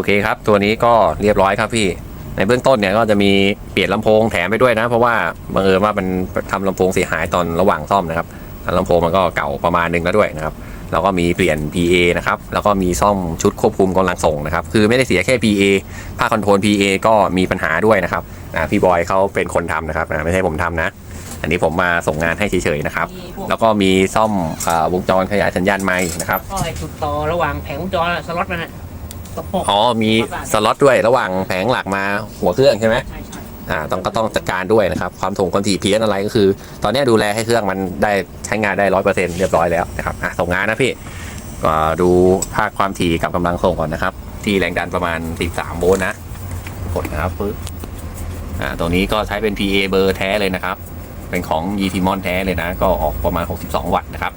อเคครับ ตัวนี้ก็เรียบร้อยครับพี่ ในเบื้องต้นเนี่ยก็จะมีเปลี่ยนลำโพงแถมไปด้วยนะ เพราะว่าบังเอิญว่ามันทำลำโพงเสียหายตอนระหว่างซ่อมนะครับลำโพงมันก็เก่าประมาณหนึงแล้วด้วยนะครับแล้วก็มีเปลี่ยน PA นะครับ แล้วก็มีซ่อมชุดควบคุมกำลังส่งนะครับ คือไม่ได้เสียแค่ PA ภาคคอนโทรล PA ก็มีปัญหาด้วยนะครับพี่บอยเขาเป็นคนทำนะครับ ไม่ใช่ผมทำนะ อันนี้ผมมาส่งงานให้เฉยๆนะครับ แล้วก็มีซ่อมอวงจรขยายสัญญาณไม้นะครับก็ไอ้จุดต่อระหว่างแผงวงจรสล็อตมัน อะตกปกอ๋อมีสล็อตด้วยระหว่างแผงหลักมาหัวเครื่องใช่ไหมใช่ใช่อ่าต้องก็ต้องจัดการด้วยนะครับความถ่วงความถี่เพี้ยนอะไรก็คือ ตอนนี้ดูแลให้เครื่องมันได้ใช้งานได้ร้อยเปอร์เซ็นต์เรียบร้อยแล้วนะครับอะส่งงานนะพี่ก็ดูภาคความถี่กับกำลังส่งก่อนนะครับ ที่แรงดันประมาณ 13 โวลต์นะกดนะครับปึ๊บอ่าตัวนี้ก็ใช้เป็น PA เบอร์แท้เลยนะครับ เป็นของ y t m o n แท้เลยนะ ก็ออกประมาณ 62 วัตต์นะครับ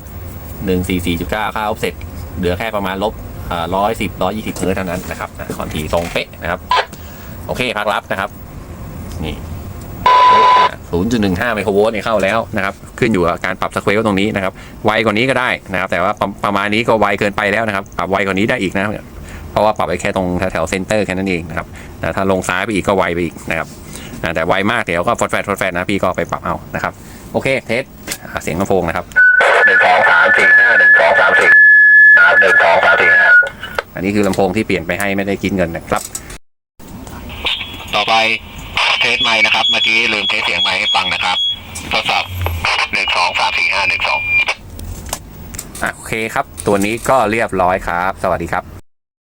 144.9 ค่าออฟเซ็ตเหลือแค่ประมาณลบ ร้อยสิบร้อยยี่สิบเฮิร์ตเท่านั้นนะครับอะความถี่ตรงเป๊ะนะครับ โอเคพักรับนะครับ นี่ศูนย์จุดหนึ่งห้าไมโครโวลต์เนี่ยเข้าแล้วนะครับ ขึ้นอยู่กับการปรับสเควลตรงนี้นะครับ ไวกว่านี้ก็ได้นะครับ แต่ว่าประประมาณนี้ก็ไวเกินไปแล้วนะครับ ปรับไวกว่านี้ได้อีกนะเพราะว่าปรับไปแค่ตรงแถวเซนเตอร์แค่นั้นเองนะครับนะถ้าลงซ้ายไปอีกก็ไวไปอีกนะครับนะแต่ไวมากเดี๋ยวก็ฟอดแฟดฟอดแฟดนะพี่ก็ไปปรับเอานะครับ โอเคเทสเสียงลำโพงนะครับหนึ่งสองสามสี่ห้าหนึ่งสอง หนึ่งสองสามสี่ห้าอันนี้คือลำโพงที่เปลี่ยนไปให้ไม่ได้กินเงินนะครับ ต่อไปเทสไมค์นะครับ เมื่อกี้ลืมเทสเสียงไมค์ให้ฟังนะครับทดสอบหนึ่งสองสามสี่ห้าหนึ่งสองอะโอเคครับ ตัวนี้ก็เรียบร้อยครับ สวัสดีครับ